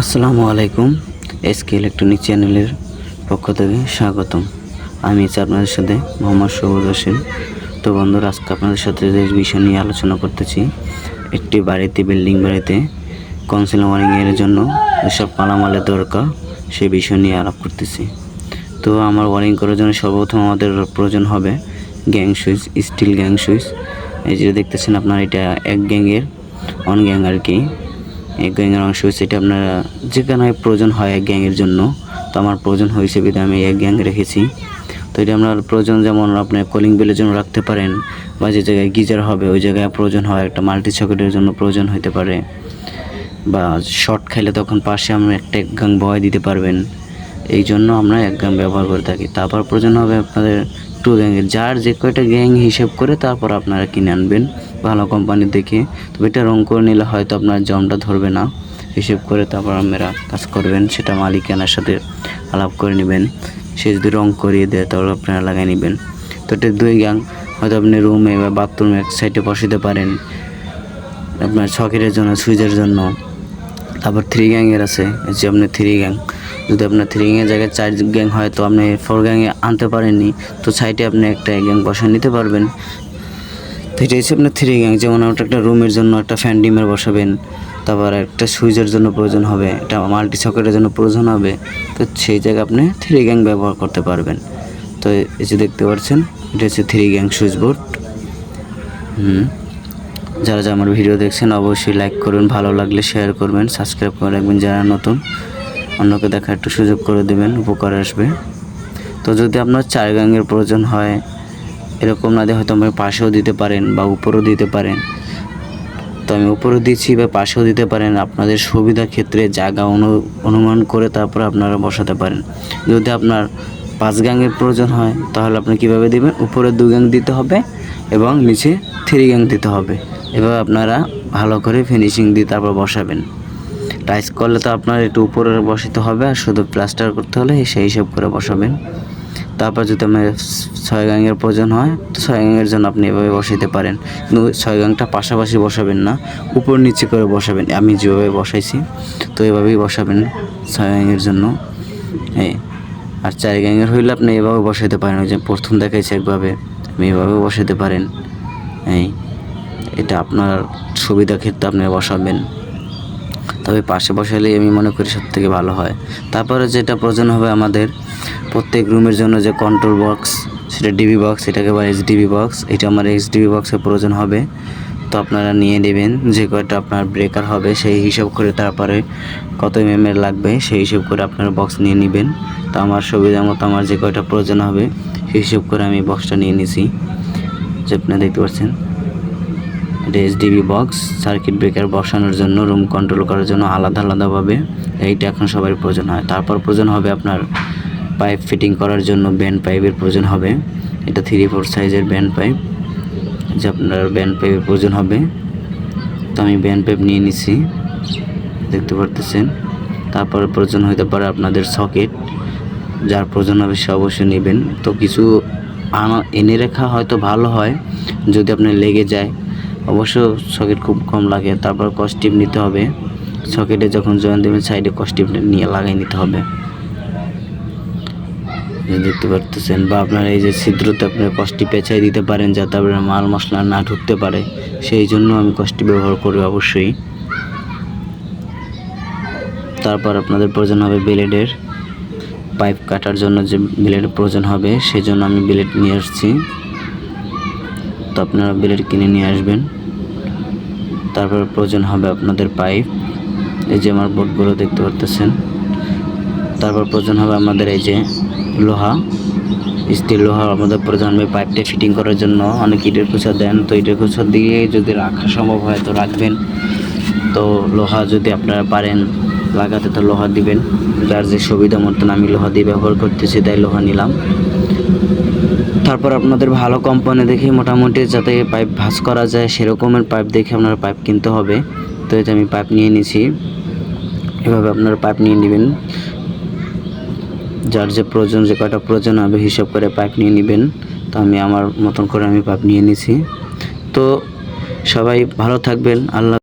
আসসালামু আলাইকুম, SK electronic চ্যানেলের পক্ষ থেকে স্বাগতম। আমি আপনাদের সাথে মোহাম্মদ সবুজ হোসেন। তো বন্ধুরা, আজকে আপনাদের সাথে যে বিষয় নিয়ে আলোচনা করতেছি, একটি বাড়িতে, বিল্ডিং বাড়িতে কাউন্সিল ওয়ারিংয়ের জন্য যেসব পালামালের দরকার, সে বিষয় নিয়ে আলাপ করতেছি। তো আমার ওয়ারিং করার জন্য সর্বপ্রথম আমাদের প্রয়োজন হবে gang switch steel gang switch এই যে দেখতেছেন আপনার, এটা এক গ্যাংয়ের অন গ্যাং আর কি। গ্যাংয়ের অংশ হচ্ছে এটা আপনারা যেখানে প্রয়োজন হয় এক গ্যাংয়ের জন্য। তো আমার প্রয়োজন হয়েছে বিধে আমি এক গ্যাং রেখেছি। তো এটা আপনার প্রয়োজন যেমন আপনার কলিং বেলের জন্য রাখতে পারেন বা যে জায়গায় গিজার হবে, ওই জায়গায় প্রয়োজন হয় একটা মাল্টি সকেটের জন্য প্রয়োজন হতে পারে। বা শর্ট খাইলে তখন পাশে আমরা একটা এক গাং বয় দিতে পারবেন। এই জন্য আমরা এক গাং ব্যবহার করে থাকি। তারপর প্রয়োজন হবে আপনাদের টু গ্যাংয়ের যার যে কয়টা গ্যাং হিসেব করে তারপর আপনারা কিনে আনবেন ভালো কোম্পানি দেখে। তবে এটা রং করে নিলে হয়তো আপনার জমটা ধরবে না। হিসেব করে তারপর আপনারা কাজ করবেন, সেটা মালিকানার সাথে আলাপ করে নেবেন। সে যদি রং করিয়ে দেয়, তাহলে আপনারা লাগাই নেবেন। তো এটা দুই গ্যাং হয়তো আপনি রুমে বা বাথরুমে এক সাইডে বসাতে পারেন। আপনার সকেটের জন্য, সুইচের জন্য। তারপর থ্রি গ্যাংয়ের আছে যে আপনার থ্রি গ্যাং যদি আপনার থ্রি গ্যাংয়ের জায়গায় চার গ্যাং হয়, তো আপনি ফোর গ্যাংয়ে আনতে পারেননি, তো সাইডে আপনি একটা গ্যাং বসায় নিতে পারবেন। তো এটা হচ্ছে আপনার থ্রি গ্যাং যেমন আপনার একটা রুমের জন্য একটা ফ্যান ডিমের বসাবেন, তারপর একটা সুইচের জন্য প্রয়োজন হবে, একটা মাল্টি সকেটের জন্য প্রয়োজন হবে, তো সেই জায়গায় আপনি থ্রি গ্যাং ব্যবহার করতে পারবেন। তো এই যে দেখতে পাচ্ছেন, এটা হচ্ছে থ্রি গ্যাং সুইচ বোর্ড হুম। যারা যারা আমার ভিডিও দেখছেন, অবশ্যই লাইক করবেন ভালো লাগলে শেয়ার করবেন সাবস্ক্রাইব করে রাখবেন যারা নতুন। অন্যকে দেখা একটু সুযোগ করে দেবেন, উপকার আসবে। তো যদি আপনার চার গাঙের প্রয়োজন হয়, এরকম না দিয়ে হয়তো আমার পাশেও দিতে পারেন বা উপরেও দিতে পারেন। তো আমি উপরেও দিচ্ছি বা পাশেও দিতে পারেন, আপনাদের সুবিধা ক্ষেত্রে জায়গা অনু, অনুমান করে তারপরে আপনারা বসাতে পারেন। যদি আপনার পাঁচ গ্যাংয়ের প্রয়োজন হয়, তাহলে আপনি কীভাবে দিবেন? উপরে দু গ্যাং দিতে হবে এবং নিচে থ্রি গ্যাং দিতে হবে। এভাবে আপনারা ভালো করে ফিনিশিং দিয়ে তারপর বসাবেন। টাইস করলে তো আপনার একটু উপরে বসাতে হবে আর শুধু প্লাস্টার করতে হলে সেই হিসাব করে বসাবেন। তারপর যদি আপনার ছয় গাঙের প্রয়োজন হয়, তো ছয় গাঙের জন্য আপনি এভাবে বসাইতে পারেন। কিন্তু ছয় গাংটা পাশাপাশি বসাবেন না, উপর নিচে করে বসাবেন। আমি যেভাবে বসাইছি, তো এভাবেই বসাবেন ছয় গাঙের জন্য। এই আর চার গাঙের হইলে আপনি এভাবে বসাইতে পারেন, ওই যে প্রথম দেখাইছে একভাবে, আপনি এভাবে বসাইতে পারেন। এই, এটা আপনার সুবিধা ক্ষেত্রে আপনি বসাবেন। তবে পাশে বসালে আমি মনে করি সব থেকে ভালো হয়। তারপরে যেটা প্রয়োজন হবে আমাদের, প্রত্যেক রুমের জন্য যে কন্ট্রোল বক্স সেটা ডিবি বক্স এটাকে বা এইচ ডিবি বক্স এটা আমার এইচ ডিবি বক্সের প্রয়োজন হবে। তো আপনারা নিয়ে নেবেন, যে কয়টা আপনার ব্রেকার হবে, সেই হিসাব করে তারপরে কত এম লাগবে, সেই হিসাব করে আপনারা বক্স নিয়ে নেবেন। তো আমার সুবিধা মতো আমার যে কয়টা প্রয়োজন হবে সেই হিসাব করে আমি বক্সটা নিয়ে নিছি। যে আপনারা দেখতে পাচ্ছেন, এটা এসডিবি বক্স সার্কিট ব্রেকার বসানোর জন্য রুম কন্ট্রোল করার জন্য আলাদা আলাদাভাবে এইটা এখন সবার প্রয়োজন হয়। তারপর প্রয়োজন হবে আপনার পাইপ ফিটিং করার জন্য ব্যান্ড পাইপের প্রয়োজন হবে। এটা থ্রি ফোর সাইজের ব্যান্ড পাইপ যে আপনার ব্যান্ড পাইপের প্রয়োজন হবে। তো আমি ব্যান্ড পাইপ নিয়ে নিছি, দেখতে পারতেছেন। তারপর প্রয়োজন হতে পারে আপনাদের সকেট যার প্রয়োজন হবে সে অবশ্যই নেবেন। তো কিছু আনা, এনে রেখা হয়তো ভালো হয়, যদি আপনার লেগে যায়। অবশ্য সকেট খুব কম লাগে, তারপর কস্টিপ নিতে হবে। সকেটে যখন জয়েন দেবেন সাইডে কস্টিপ নিয়ে লাগাই নিতে হবে। দেখতে পারতেছেন, বা আপনার এই যে ছিদ্রতে আপনার কষ্টি পেঁচাই দিতে পারেন, যাতে আপনার মাল মশলা না ঢুকতে পারে। সেই জন্য আমি কষ্টি ব্যবহার করি অবশ্যই। তারপর আপনাদের প্রয়োজন হবে ব্লেডের পাইপ কাটার জন্য যে ব্লেডের প্রয়োজন হবে সেই জন্য আমি ব্লেড নিয়ে আসছি। তো আপনারা ব্লেড কিনে নিয়ে আসবেন। তারপর প্রয়োজন হবে আপনাদের পাইপ। এই যে আমার বোর্ডগুলো দেখতে পারতেছেন। তারপর প্রয়োজন হবে আমাদের এই যে লোহা। স্টিল লোহা আমাদের প্রয়োজন হবে পাইপটা ফিটিং করার জন্য। অনেক ইটের কুচা দেন। তো ইটের কুচা দিয়ে যদি রাখা সম্ভব হয়, তো রাখবেন। তো লোহা যদি আপনারা পারেন লাগাতে তো লোহা দিবেন। যার যে সুবিধা মতন আমি লোহা দিয়ে ব্যবহার করতেছি, তাই লোহা নিলাম। তারপর আপনাদের ভালো কোম্পানি দেখে মোটামুটি যাতে পাইপ ভাঁজ করা যায়, সেরকমের পাইপ দেখে আপনারা পাইপ কিনতে হবে। তো এটা আমি পাইপ নিয়ে নিছি। এভাবে আপনারা পাইপ নিয়ে নেবেন। যার যে প্রয়োজন, যে কয়টা প্রয়োজন হবে, হিসাব করে পাইপ নিয়ে নেবেন। তো আমি আমার মতন করে আমি পাইপ নিয়ে নিছি। তো সবাই ভালো থাকবেন। আল্লাহ